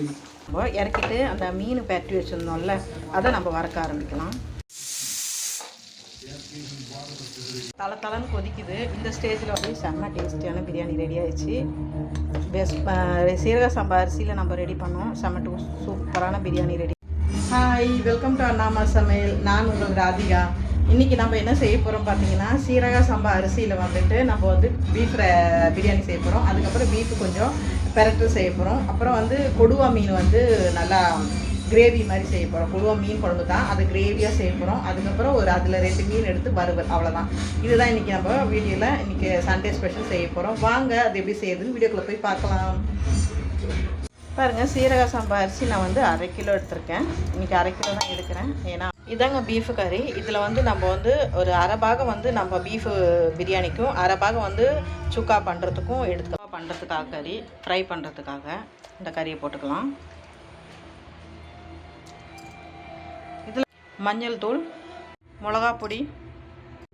நம்ம இறக்கிட்டு அந்த மீன் பேட்டி வச்சுருந்தோம்ல அதை நம்ம வறக்க ஆரம்பிக்கலாம். தலை தலைன்னு கொதிக்குது. இந்த ஸ்டேஜில் வந்து செம்ம டேஸ்டியான பிரியாணி ரெடி ஆயிடுச்சு. பெஸ்ட் சீரக சம்பா அரிசியில் நம்ம ரெடி பண்ணோம். செம்ம டூ சூப்பரான biryani ready hi welcome to Annama சமையல். நான் உங்கள் ராதிகா. இன்றைக்கி நம்ம என்ன செய்ய போகிறோம் பார்த்தீங்கன்னா சீரக சம்பா அரிசியில் வந்துட்டு நம்ம வந்து பீஃப் பிரியாணி செய்ய போகிறோம் அதுக்கப்புறம் பீஃப் கொஞ்சம் பெரட்டல் செய்ய போகிறோம் அப்புறம் வந்து கொடுவா மீன் வந்து நல்லா கிரேவி மாதிரி செய்ய போகிறோம் கொடுவா மீன் குழம்பு தான். அது கிரேவியாக செய்ய போகிறோம் அதுக்கப்புறம் ஒரு அதில் ரெண்டு மீன் எடுத்து வறுவல். அவ்வளோதான் இதுதான் இன்றைக்கி நம்ம வீடியோவில் இன்றைக்கி சண்டே ஸ்பெஷல் செய்ய போகிறோம் வாங்க அது எப்படி செய்யுதுன்னு வீடியோக்குள்ளே போய் பார்க்கலாம். பாருங்கள் சீரக சாம்பார் அரிசி நான் வந்து அரை கிலோ எடுத்திருக்கேன். இன்றைக்கி அரை கிலோ தான் எடுக்கிறேன். ஏன்னா இதாங்க பீஃபு கறி இதில் வந்து நம்ம வந்து ஒரு அரை பாகம் வந்து நம்ம பீஃபு பிரியாணிக்கும் அரை பாகம் வந்து சுக்கா பண்ணுறதுக்கும் எடுத்து பண்ணுறதுக்காக கறி ஃப்ரை பண்ணுறதுக்காக இந்த கறியை போட்டுக்கலாம். இதில் மஞ்சள் தூள் மிளகா பொடி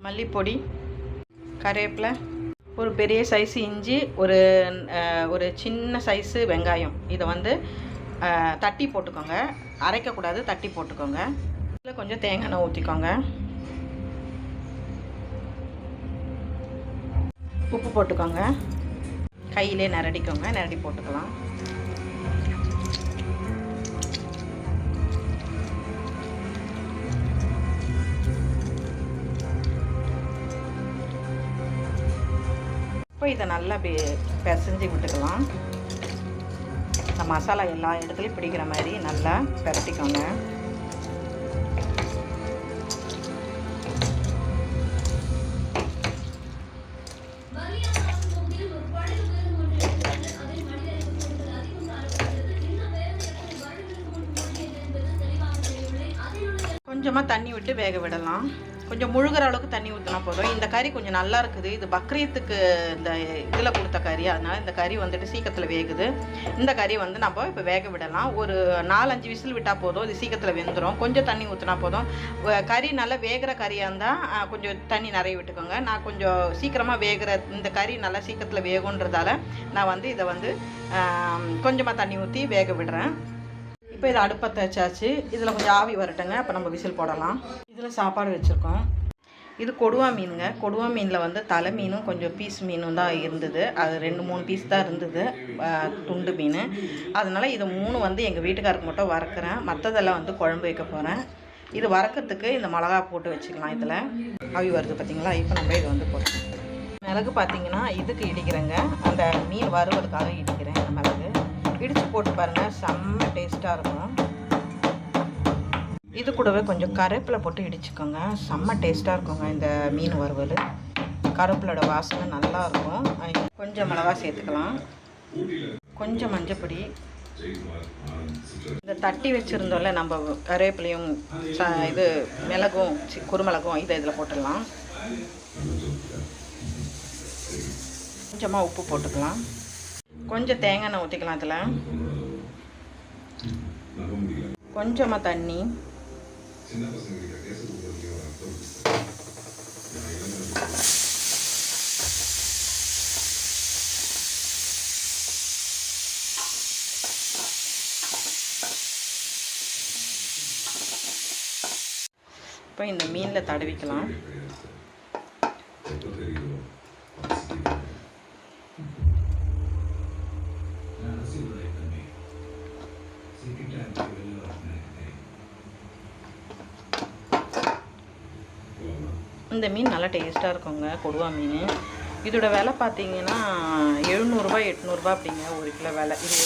மல்லிப்பொடி கருவேப்பிலை ஒரு பெரிய சைஸ் இஞ்சி ஒரு ஒரு சின்ன சைஸு வெங்காயம். இதை வந்து தட்டி போட்டுக்கோங்க. அரைக்கக்கூடாது தட்டி போட்டுக்கோங்க. இதில் கொஞ்சம் தேங்காய் எண்ணெய் ஊற்றிக்கோங்க உப்பு போட்டுக்கோங்க. கையிலே நிரடிக்கோங்க நிரடி போட்டுக்கலாம். இப்போ இதை நல்லா பி பிசைஞ்சு விட்டுக்கலாம். இந்த மசாலா எல்லா இடத்துலையும் பிடிக்கிற மாதிரி நல்லா பிரட்டிக்கோங்க. கொஞ்சமாக தண்ணி விட்டு வேக விடலாம். கொஞ்சம் முழுகிற அளவுக்கு தண்ணி ஊற்றினா போதும். இந்த கறி கொஞ்சம் நல்லா இருக்குது. இது பக்ரீத்துக்கு இந்த இதில் கொடுத்த கறி. அதனால் இந்த கறி வந்துட்டு சீக்கிரத்தில் வேகுது. இந்த கறி வந்து நம்ம இப்போ வேக விடலாம். ஒரு நாலஞ்சு விசில் விட்டால் போதும். இது சீக்கிரத்தில் வெந்துடும் கொஞ்சம் தண்ணி ஊற்றினா போதும். கறி நல்லா வேகிற கறியாக இருந்தால் கொஞ்சம் தண்ணி நிறைய விட்டுக்கோங்க. நான் கொஞ்சம் சீக்கிரமாக வேகிற இந்த கறி நல்லா சீக்கிரத்தில் வேகுன்றதால நான் வந்து இதை வந்து கொஞ்சமாக தண்ணி ஊற்றி வேக விடுறேன். இப்போ இதை அடுப்பை தேய்ச்சாச்சு இதில் கொஞ்சம் ஆவி வரட்டுங்க. அப்போ நம்ம விசில் போடலாம். இதில் சாப்பாடு வச்சுருக்கோம். இது கொடுவா மீனுங்க. கொடுவா மீனில் வந்து தலை மீனும் கொஞ்சம் பீஸ் மீனும் தான் இருந்தது. அது ரெண்டு மூணு பீஸ் தான் இருந்தது. துண்டு மீன். அதனால் இது மூணு வந்து எங்கள் வீட்டுக்காருக்கு மட்டும் வறுக்கிறேன். மற்றதெல்லாம் வந்து குழம்பு வைக்க போகிறேன் இது வறுக்கிறதுக்கு இந்த மிளகா போட்டு வச்சுக்கலாம் இதில். ஆவி வருது பார்த்தீங்களா இப்போ நம்ம இதை வந்து போடுறோம் மிளகு பார்த்தீங்கன்னா இதுக்கு இடிக்கிறேங்க. அந்த மீன் வறுவதுக்காக இடிக்கிறேன். இந்த மிளகு இடித்து போட்டு பாருங்கள் செம்ம டேஸ்ட்டாக இருக்கும். இது கூடவே கொஞ்சம் கருவேப்பிலை போட்டு இடிச்சுக்கோங்க. செம்ம டேஸ்ட்டாக இருக்குங்க இந்த மீன் வறுவல். கருவேப்பிலோட வாசனை நல்லா இருக்கும். கொஞ்சம் மிளகா சேர்த்துக்கலாம். கொஞ்சம் மஞ்சப்பொடி இந்த தட்டி வச்சுருந்தோம்ல நம்ம கருவேப்பிலையும் ச இது மிளகும் சி குருமிளகும் இதை இதில் போட்டுடலாம். கொஞ்சமாக உப்பு போட்டுக்கலாம். கொஞ்சம் தேங்காய் எண்ணெய் ஊற்றிக்கலாம் அதில். கொஞ்சமாக தண்ணி. இப்போ இந்த மீனில் தடவிக்கலாம். இந்த மீன் நல்லா டேஸ்ட்டாக இருக்குங்க கொடுவா மீன். இதோட விலை பார்த்தீங்கன்னா எழுநூறுபா எட்நூறுபா அப்படிங்க ஒரு கிலோ விலை. இது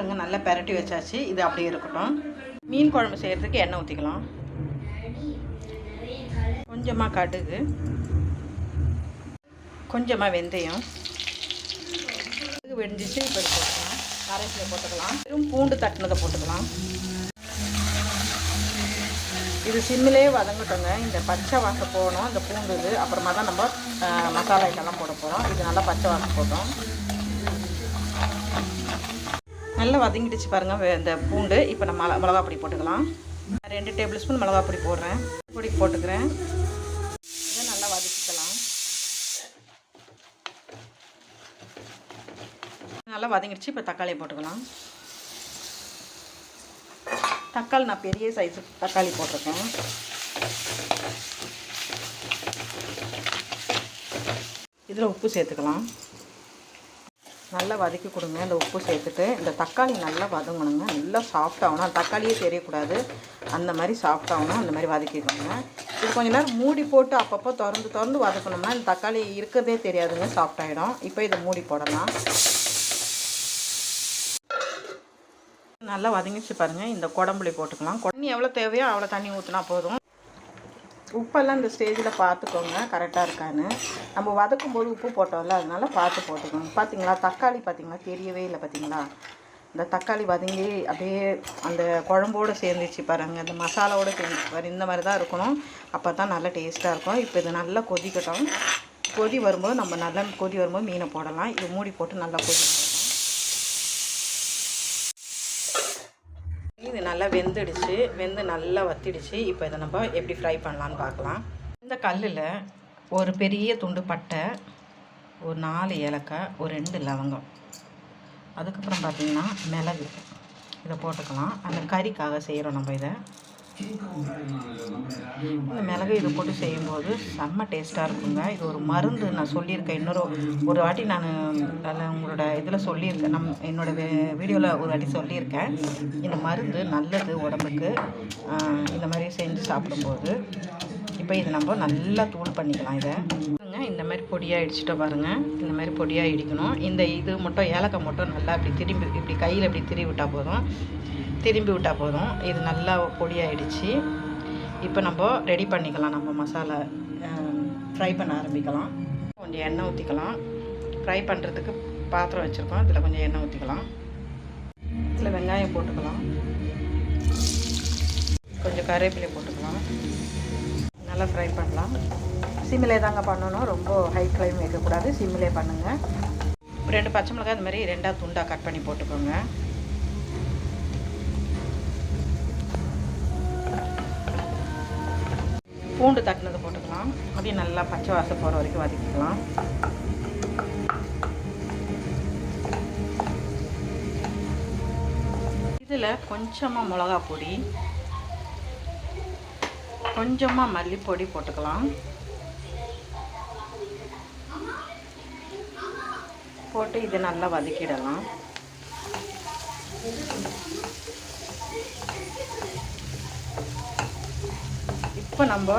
பாருங்கள் நல்லா பெரட்டி வச்சாச்சு. இது அப்படியே இருக்கட்டும். மீன் குழம்பு செய்கிறதுக்கு எண்ணெய் ஊற்றிக்கலாம் கொஞ்சமாக கடுகு. கொஞ்சமாக வெந்தயம். கடுகு வெடிஞ்சிச்சு இப்போ போட்டுக்கலாம். கரைசியில் போட்டுக்கலாம். வெறும் பூண்டு தட்டினதை போட்டுக்கலாம். இது சிம்மிலே வதங்கட்டுங்க. இந்த பச்சை வாசம் போகணும் இந்த பூண்டு இது. அப்புறமா தான் நம்ம மசாலா ஐட்டம்லாம் போட போகிறோம் இது நல்லா பச்சை வாசம் போட்டோம் நல்லா வதங்கிடுச்சு பாருங்கள் இந்த பூண்டு. இப்போ நம்ம மிள- மிளகா பொடி போட்டுக்கலாம். ரெண்டு டேபிள் ஸ்பூன் மிளகா பொடி போடுறேன். பொடி போட்டுக்கிறேன். இதை நல்லா வதக்கிக்கலாம். நல்லா வதங்கிடுச்சு. இப்போ தக்காளியை போட்டுக்கலாம். தக்காளி நான் பெரிய சைஸு தக்காளி போட்டிருக்கேன். இதில் உப்பு சேர்த்துக்கலாம். நல்லா வதக்கி கொடுங்க. இந்த உப்பு சேர்த்துட்டு இந்த தக்காளி நல்லா வதங்கணுங்க. நல்லா சாஃப்டாகணும் அந்த தக்காளியே தெரியக்கூடாது. அந்த மாதிரி சாஃப்டாகணும் அந்த மாதிரி வதக்கிக்கோங்க. இது கொஞ்ச நேரம் மூடி போட்டு அப்பப்போ திறந்து திறந்து வதக்கணும்னா இந்த தக்காளி இருக்கிறதே தெரியாதுங்க. சாஃப்டாகிடும் இப்போ இதை மூடி போடலாம். நல்லா வதங்கிச்சு பாருங்கள் இந்த குடம்புளி போட்டுக்கலாம். தண்ணி எவ்வளோ தேவையோ அவ்வளோ தண்ணி ஊற்றினா போதும். உப்பெல்லாம் இந்த ஸ்டேஜில் பார்த்துக்கோங்க கரெக்டாக இருக்கான்னு. நம்ம வதக்கும் போது உப்பு போட்டோம்ல அதனால் பார்த்து போட்டுக்கோங்க பார்த்தீங்களா தக்காளி பார்த்தீங்களா தெரியவே இல்லை பார்த்தீங்களா இந்த தக்காளி வதங்கி அப்படியே அந்த குழம்போடு சேர்ந்துச்சு பாருங்கள் அந்த மசாலாவோடு சேர்ந்துச்சு பாரு இந்த மாதிரி தான் இருக்கணும். அப்போ தான் நல்லா டேஸ்ட்டாக இருக்கும். இப்போ இது நல்லா கொதிக்கட்டும். கொதி வரும்போது நம்ம நல்லா கொதி வரும்போது மீனை போடலாம். இது மூடி போட்டு நல்லா கொதிக்கணும் வரட்டும். இது நல்லா வெந்துடுச்சு. வெந்து நல்லா வத்திடுச்சு. இப்போ இதை நம்ம எப்படி ஃப்ரை பண்ணலான்னு பார்க்கலாம். இந்த கல்லில் ஒரு பெரிய துண்டு பட்டை ஒரு நாலு ஏலக்காய் ஒரு ரெண்டு லவங்கம். அதுக்கப்புறம் பார்த்திங்கன்னா மிளகு. இதை போட்டுக்கலாம். அந்த கறிக்காக செய்கிறோம் நம்ம இதை. இந்த மிளகு இது போட்டு செய்யும்போது செம்ம டேஸ்ட்டாக இருக்குங்க. இது ஒரு மருந்து நான் சொல்லியிருக்கேன். இன்னொரு ஒரு வாட்டி நான் அதில் உங்களோட இதில் சொல்லியிருக்கேன். நம் என்னோட வீடியோவில் ஒரு வாட்டி சொல்லியிருக்கேன். இந்த மருந்து நல்லது உடம்புக்கு. இந்த மாதிரி செஞ்சு சாப்பிடும்போது இப்போ இது நம்ம நல்லா தூள் பண்ணிக்கலாம் இதை. பாருங்க, இந்த மாதிரி பொடியாக இடிச்சிட்டோம் பாருங்கள் இந்த மாதிரி பொடியாக இடிக்கணும் இந்த இது மட்டும் ஏலக்காய் மட்டும் நல்லா இப்படி திரும்பி இப்படி கையில் இப்படி திரும்பி விட்டால் போதும். திரும்பி விட்டால் போதும். இது நல்லா பொடியாயிடுச்சு. இப்போ நம்ம ரெடி பண்ணிக்கலாம். நம்ம மசாலா ஃப்ரை பண்ண ஆரம்பிக்கலாம். கொஞ்சம் எண்ணெய் ஊற்றிக்கலாம் ஃப்ரை பண்ணுறதுக்கு பாத்திரம் வச்சுருக்கோம். இதில் கொஞ்சம் எண்ணெய் ஊற்றிக்கலாம் இதில் வெங்காயம் போட்டுக்கலாம். கொஞ்சம் கருவேப்பிலை போட்டுக்கலாம். நல்லா ஃப்ரை பண்ணலாம். சிம்மிலே தாங்க பண்ணணும். ரொம்ப ஹை ஃப்ளைம் வைக்கக்கூடாது. சிம்மிலே பண்ணுங்கள் ரெண்டு பச்சை மிளகாய் இந்த மாதிரி ரெண்டாக துண்டாக கட் பண்ணி போட்டுக்கோங்க. பூண்டு தட்டினது போட்டுக்கலாம். அப்படியே நல்லா பச்சை வாசம் போகிற வரைக்கும் வதக்கிக்கலாம். இதில் கொஞ்சமாக மிளகா பொடி கொஞ்சமாக மல்லிப்பொடி போட்டுக்கலாம். போட்டு இதை நல்லா வதக்கிடலாம். இப்போ நம்ம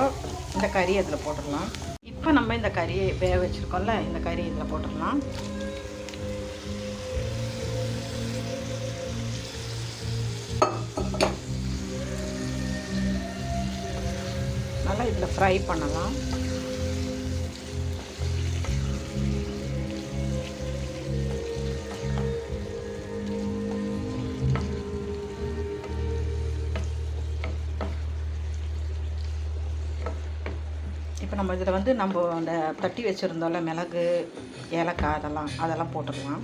இந்த கறி அதில் போட்டுடலாம். இப்போ நம்ம இந்த கறியை வேக வச்சுருக்கோம்ல இந்த கறி இதில் போட்டுடலாம். நல்லா இதில் ஃப்ரை பண்ணலாம். நம்ம இதில் வந்து நம்ம அந்த தட்டி வச்சுருந்தோம்ல மிளகு ஏலக்காய் அதெல்லாம் அதெல்லாம் போட்டுக்கலாம்.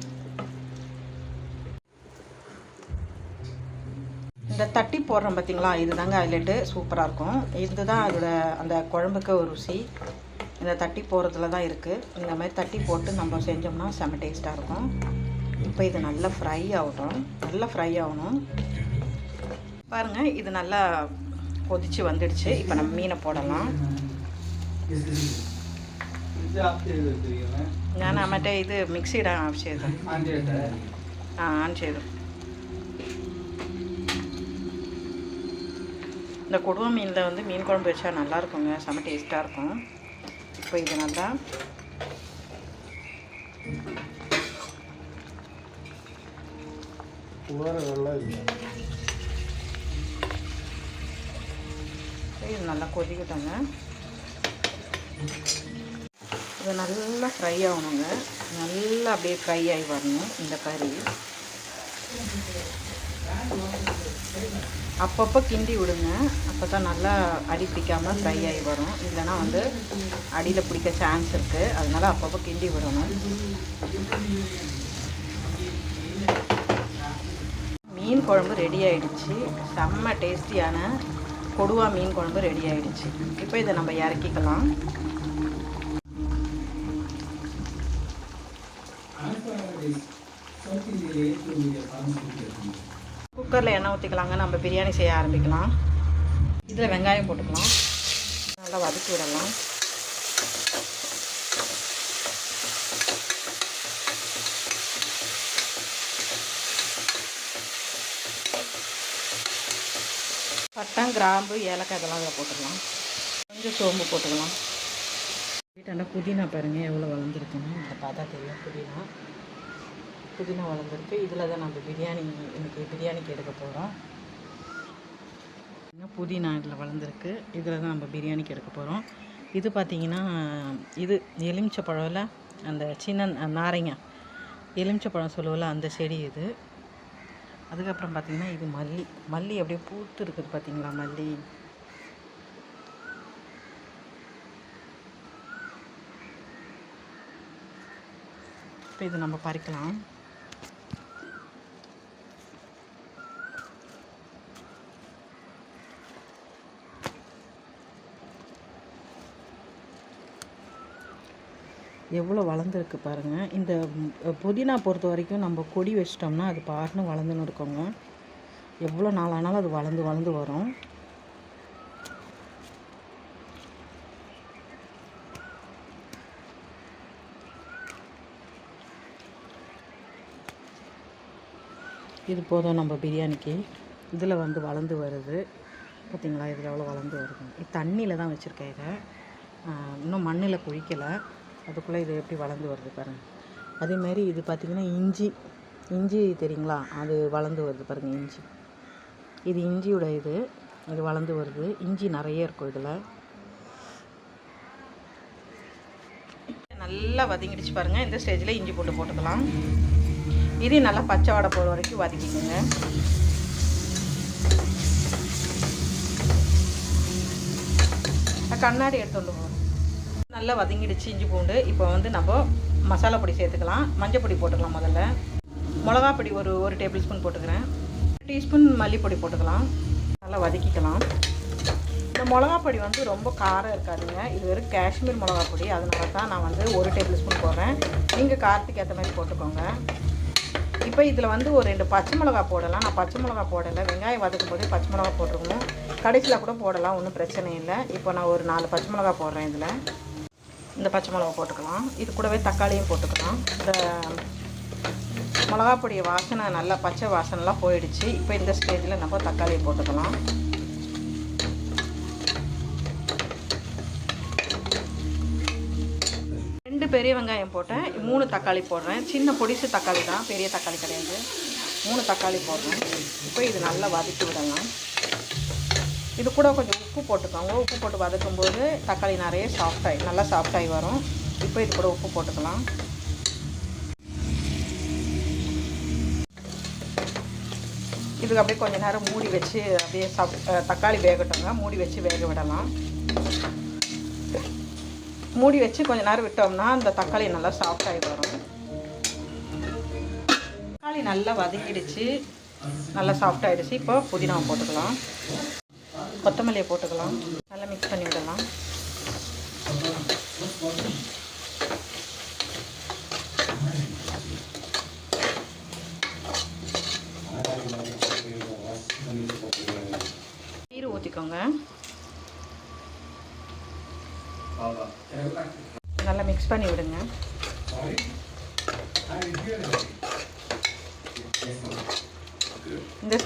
இந்த தட்டி போடுறோம் பார்த்தீங்களா? இதுதாங்க ஹைலைட்டு. சூப்பராக இருக்கும். இதுதான் அதோட அந்த குழம்புக்கு ஒரு ருசி. இந்த தட்டி போடுறதுல தான் இருக்குது இந்த மாதிரி தட்டி போட்டு நம்ம செஞ்சோம்னா செம டேஸ்ட்டாக இருக்கும். இப்போ இது நல்லா ஃப்ரை ஆகட்டும். நல்லா ஃப்ரை ஆகணும். பாருங்கள் இது நல்லா கொதிச்சு வந்துடுச்சு. இப்போ நம்ம மீனை போடலாம். ഞാൻ ആ മറ്റേ ഇത് മിക്സിയുടെ ആവശ്യം ചെയ്തു ആ ആൺ ചെയ്തു இந்த கொடுவா மீனில் வந்து மீன் குழம்பு வச்சா நல்லா இருக்குங்க செம்ம டேஸ்ட்டாக இருக்கும் இப்போ இது நல்லா இது நல்லா கொதிக்கட்டுங்க இது நல்லா ஃப்ரை ஆகணுங்க. நல்லா அப்படியே ஃப்ரை ஆகி வரணும் இந்த கறி. அப்பப்போ கிண்டி விடுங்க. அப்போ தான் நல்லா அடி பிடிக்காமல் ஃப்ரை ஆகி வரும். இல்லைன்னா வந்து அடியில் பிடிக்க சான்ஸ் இருக்குது அதனால் அப்பப்போ கிண்டி விடணும். குழம்பு ரெடி ஆகிடுச்சு செம்ம டேஸ்டியான கொடுவா மீன் குழம்பு ரெடி ஆகிடுச்சு இப்போ இதை நம்ம இறக்கிக்கலாம். குக்கரில் எண்ணெய் ஊற்றிக்கலாங்க நம்ம பிரியாணி செய்ய ஆரம்பிக்கலாம். இதில் வெங்காயம் போட்டுக்கலாம். நல்லா வதக்கி விடலாம். பட்டம் கிராம்பு ஏலக்காய் இதெல்லாம் அதில் போட்டுக்கலாம். கொஞ்சம் சோம்பு போட்டுக்கலாம். வீட்டாண்ட புதினா பாருங்க எவ்வளோ வளர்ந்துருக்குன்னு. அதை பார்த்தா தெரியும். புதினா. புதினா வளர்ந்துருக்கு. இதில் தான் நம்ம பிரியாணி இன்றைக்கி பிரியாணிக்கு எடுக்க போகிறோம் புதினா இதில் வளர்ந்துருக்கு? இதில் தான் நம்ம பிரியாணிக்கு எடுக்க போகிறோம் இது பார்த்திங்கன்னா இது எலுமிச்சை பழம்ல அந்த சின்ன நாரைங்க. எலுமிச்சை பழம் சொல்லுவோம்ல அந்த செடி இது. அதுக்கப்புறம் பார்த்திங்கன்னா இது மல்லி. மல்லி அப்படியே பூத்து இருக்குது பார்த்திங்களா மல்லி? இப்போ இது நம்ம பறிக்கலாம். எவ்வளோ வளர்ந்துருக்கு பாருங்கள் இந்த புதினா பொறுத்த வரைக்கும் நம்ம கொடி வச்சிட்டோம்னா அது பாருன்னு வளர்ந்துன்னு இருக்கோங்க. எவ்வளோ நாள் ஆனாலும் அது வளர்ந்து வளர்ந்து வரும். இது போதும் நம்ம பிரியாணிக்கு. இதில் வந்து வளர்ந்து வருது. பார்த்தீங்களா இதில் எவ்வளோ வளர்ந்து வருது தண்ணியில் தான் வச்சுருக்கேன் இதை. இன்னும் மண்ணில் குழிக்கலை. அதுக்குள்ளே இது எப்படி வளர்ந்து வருது பாருங்கள் அதேமாரி இது பார்த்திங்கன்னா இஞ்சி. இஞ்சி தெரியுங்களா? அது வளர்ந்து வருது பாருங்கள் இஞ்சி. இது இஞ்சியோட இது இது வளர்ந்து வருது. இஞ்சி நிறைய இருக்கும் இதில். நல்லா வதங்கிடுச்சு பாருங்கள் இந்த ஸ்டேஜில் இஞ்சி போட்டு போட்டுக்கலாம். இது நல்லா பச்சை வடை போகிற வரைக்கும் வதக்கிக்கோங்க. கண்ணாடி எடுத்துட்டு நல்லா வதங்கிடுச்சு இஞ்சி பூண்டு. இப்போ வந்து நம்ம மசாலா பொடி சேர்த்துக்கலாம். மஞ்சள் பொடி போட்டுக்கலாம் முதல்ல. மிளகா பொடி ஒரு ஒரு டேபிள் ஸ்பூன் போட்டுக்கிறேன். டீஸ்பூன் மல்லிப்பொடி போட்டுக்கலாம். நல்லா வதக்கிக்கலாம். இந்த மிளகா பொடி வந்து ரொம்ப காரம் இருக்காதுங்க. இது வெறும் காஷ்மீர் மிளகா பொடி. அதனால தான் நான் வந்து ஒரு டேபிள் ஸ்பூன் போடுறேன். நீங்கள் காரத்துக்கு ஏற்ற மாதிரி போட்டுக்கோங்க. இப்போ இதில் வந்து ஒரு ரெண்டு பச்சை மிளகா போடலாம். நான் பச்சை மிளகா போடலை. வெங்காயம் வதக்கும் போதே பச்சை மிளகா போட்டுருக்கணும் கடைசியில் கூட போடலாம். ஒன்றும் பிரச்சனை இல்லை. இப்போ நான் ஒரு நாலு பச்சை மிளகா போடுறேன் இதில். இந்த பச்சை மிளகா போட்டுக்கலாம். இது கூடவே தக்காளியும் போட்டுக்கலாம். இந்த மிளகா பொடியை வாசனை நல்லா பச்சை வாசனைலாம் போயிடுச்சு. இப்போ இந்த ஸ்டேஜில் நம்ம தக்காளியை போட்டுக்கலாம். ரெண்டு பெரிய வெங்காயம் போட்டேன். மூணு தக்காளி போடுறேன். சின்ன பொடிசு தக்காளி தான் பெரிய தக்காளி கிடையாது. மூணு தக்காளி போடுறேன். இப்போ இது நல்லா வதக்கி விடலாம். இது கூட கொஞ்சம் உப்பு போட்டுக்கோங்க. உப்பு போட்டு வதக்கும்போது தக்காளி நிறைய சாஃப்டாகி நல்லா சாஃப்டாகி வரும். இப்போ இது கூட உப்பு போட்டுக்கலாம். இதுக்கு அப்படியே கொஞ்சம் நேரம் மூடி வச்சு அப்படியே சாப் தக்காளி வேகட்டுங்க. மூடி வச்சு வேக விடலாம். மூடி வச்சு கொஞ்ச நேரம் விட்டோம்னா அந்த தக்காளி நல்லா சாஃப்டாகி வரும். தக்காளி நல்லா வதக்கிடுச்சு நல்லா சாஃப்டாகிடுச்சு இப்போ புதினாவை போட்டுக்கலாம். கொத்தமல்லியை போட்டுக்கலாம். நல்லா மிக்ஸ் பண்ணி விடலாம். நீர் ஊற்றிக்கோங்க நல்லா மிக்ஸ் பண்ணி விடுங்க.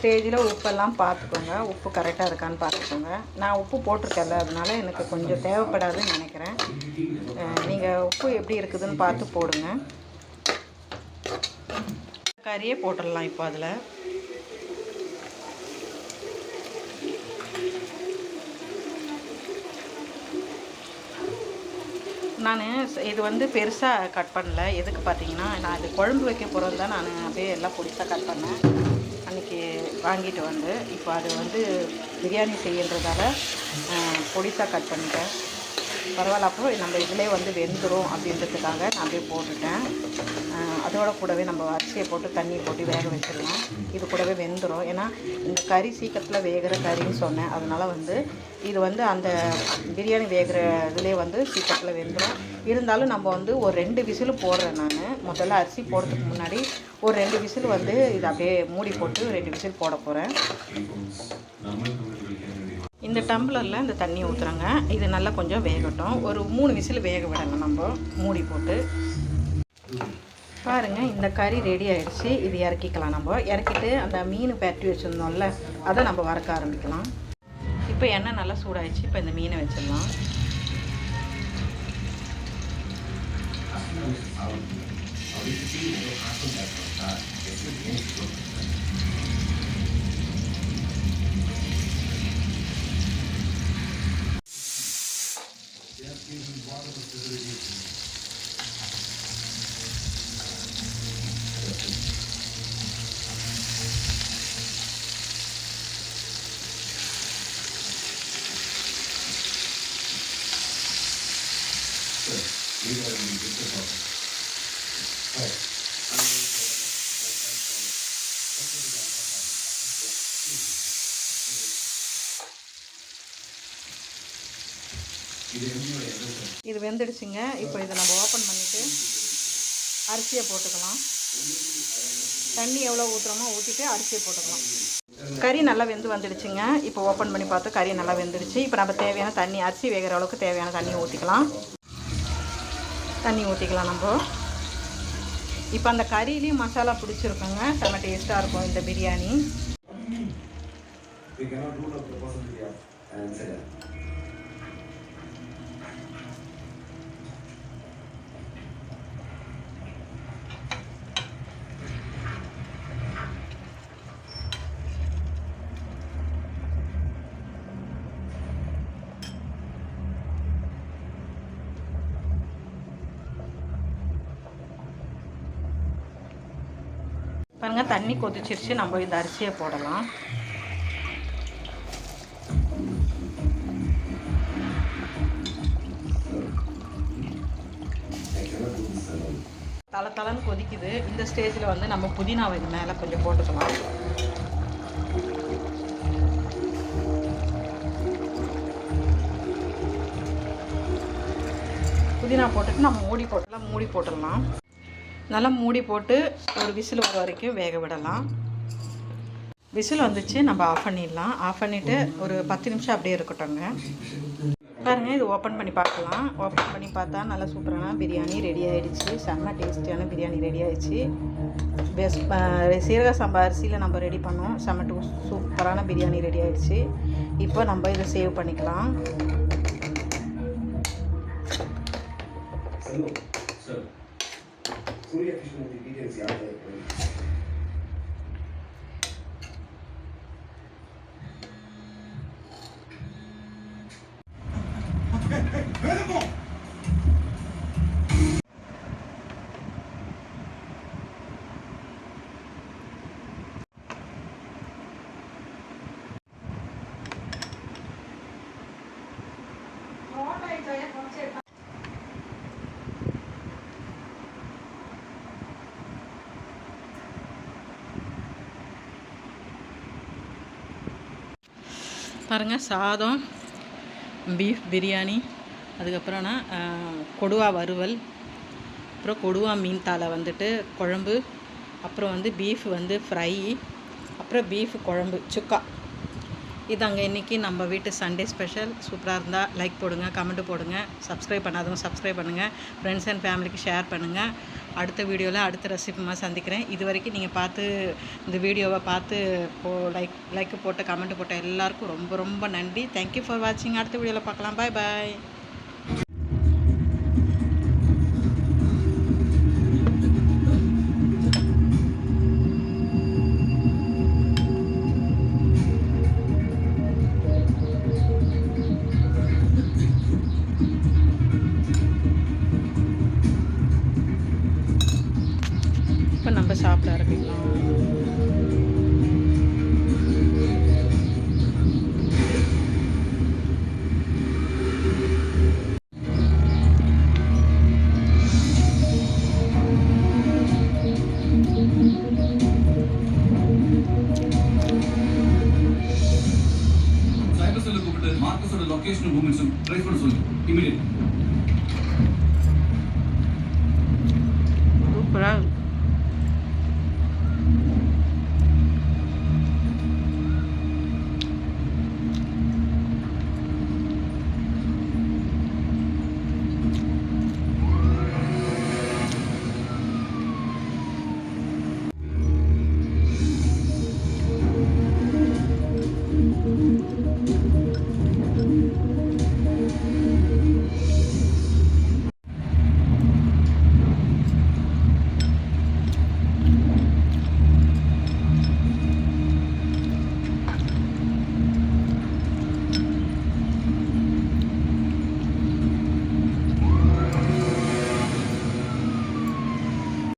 ஸ்டேஜில் உப்பெல்லாம் பார்த்துக்கோங்க. உப்பு கரெக்டாக இருக்கான்னு பார்த்துக்கோங்க. நான் உப்பு போட்டிருக்கேன்ல அதனால் எனக்கு கொஞ்சம் தேவைப்படாதுன்னு நினைக்கிறேன். நீங்கள் உப்பு எப்படி இருக்குதுன்னு பார்த்து போடுங்க. கறியே போட்டுடலாம் இப்போ அதில். நான் இது வந்து பெருசாக கட் பண்ணல. எதுக்கு பார்த்தீங்கன்னா நான் இது குழம்பு வைக்க போகிறது தான் நான் அப்படியே எல்லாம் பொடிசாக கட் பண்ணேன். வாங்கிட்டு வந்து இப்போ அது வந்து பிரியாணி செய்யறதால பொடிசாக கட் பண்ணிட்டேன். பரவாயில்ல அப்புறம் நம்ம இதிலே வந்து வெந்துடும் அப்படின்றதுக்காக நான் அப்படியே போட்டுட்டேன். அதோட கூடவே நம்ம அரிசியை போட்டு தண்ணி போட்டு வேக வச்சிடலாம். இது கூடவே வெந்துடும் ஏன்னா இந்த கறி சீக்கிரத்தில் வேகிற கறின்னு சொன்னேன். அதனால் வந்து இது வந்து அந்த பிரியாணி வேகிற இதுலேயே வந்து சீக்கிரத்தில் வெந்துடும் இருந்தாலும் நம்ம வந்து ஒரு ரெண்டு விசில் போடுறேன் நான். முதல்ல அரிசி போடுறதுக்கு முன்னாடி ஒரு ரெண்டு விசில் வந்து இதை அப்படியே மூடி போட்டு ரெண்டு விசில் போட போகிறேன் இந்த டம்ளரில் இந்த தண்ணியை ஊற்றுறாங்க இது நல்லா கொஞ்சம் வேகட்டும். ஒரு மூணு விசில் வேக விடணும் நம்ம. மூடி போட்டு. பாருங்கள் இந்த கறி ரெடி ஆயிடுச்சு இது இறக்கிக்கலாம் நம்ம இறக்கிட்டு அந்த மீன் பரட்டி வச்சுருந்தோம்ல அதை நம்ம வறுக்க ஆரம்பிக்கலாம் இப்போ எண்ணெய் நல்லா சூடாயிடுச்சு இப்போ இந்த மீனை வச்சிடலாம் இது வெந்துடுச்சுங்க. இப்போ இதை நம்ம ஓப்பன் பண்ணிவிட்டு அரிசியை போட்டுக்கலாம். தண்ணி எவ்வளோ ஊற்றுறோமோ ஊற்றிட்டு அரிசியை போட்டுக்கலாம். கறி நல்லா வெந்து வந்துடுச்சுங்க. இப்போ ஓப்பன் பண்ணி பார்த்து கறி நல்லா வெந்துடுச்சு. இப்போ நம்ம தேவையான தண்ணி அரிசி வேகிற அளவுக்கு தேவையான தண்ணி ஊற்றிக்கலாம் தண்ணி ஊற்றிக்கலாம் நம்ம. இப்போ அந்த கறியிலையும் மசாலா பிடிச்சிருக்குங்க. செம்ம டேஸ்ட்டாக இருக்கும் இந்த பிரியாணி. பாருங்க தண்ணி கொதிச்சிருச்சு. நம்ம இந்த அரிசியை போடலாம். தலை தலைன்னு கொதிக்குது. இந்த ஸ்டேஜில் வந்து நம்ம புதினாவை இது மேலே கொஞ்சம் போட்டுக்கலாம். புதினா போட்டுட்டு நம்ம மூடி போட்டுலாம் மூடி போட்டுடலாம். நல்லா மூடி போட்டு ஒரு விசில் வர வரைக்கும் வேக விடலாம். விசில் வந்துச்சு நம்ம ஆஃப் பண்ணிடலாம். ஆஃப் பண்ணிவிட்டு ஒரு பத்து நிமிஷம் அப்படியே இருக்கட்டும்ங்க. பாருங்கள் இது ஓப்பன் பண்ணி பார்க்கலாம். ஓப்பன் பண்ணி பார்த்தா நல்லா சூப்பரான பிரியாணி ரெடி ஆகிடுச்சு செம்ம டேஸ்டியான பிரியாணி ரெடி ஆகிடுச்சு பெஸ்ட் சீரக சம்பா அரிசியில் நம்ம ரெடி பண்ணோம். செம்ம டூ சூப்பரான பிரியாணி ரெடி ஆகிடுச்சு இப்போ நம்ம இதை சேவ் பண்ணிக்கலாம். ಸೂರ್ಯಕೃಷ್ಣನ ಡೀಟೇಲ್ಸ್ ಯಾವ್ದು Verbo! பாருங்கள் சாதம் பீஃப் பிரியாணி அதுக்கப்புறம்னா கொடுவா வறுவல் அப்புறம் கொடுவா மீன் தாலை வந்துட்டு குழம்பு அப்புறம் வந்து பீஃப் வந்து ஃப்ரை அப்புறம் பீஃப் குழம்பு சுக்கா. இதாங்க இன்றைக்கி நம்ம வீட்டு சண்டே ஸ்பெஷல் சூப்பராக இருந்தால் லைக் போடுங்க கமெண்ட் போடுங்க சப்ஸ்கிரைப் பண்ணாதவங்க சப்ஸ்கிரைப் பண்ணுங்கள் ஃப்ரெண்ட்ஸ் அண்ட் ஃபேமிலிக்கு ஷேர் பண்ணுங்கள் அடுத்த வீடியோவில் அடுத்த ரெசிபிமாக சந்திக்கிறேன். இது வரைக்கும் நீங்கள் பார்த்து இந்த வீடியோவை பார்த்து போ லைக் லைக் போட்ட கமெண்ட் போட்ட எல்லாருக்கும் ரொம்ப ரொம்ப நன்றி. தேங்க்யூ ஃபார் வாட்சிங் அடுத்த வீடியோவில் பார்க்கலாம். பாய் பாய் சாப்பிட ஆரம்பிக்கலாம்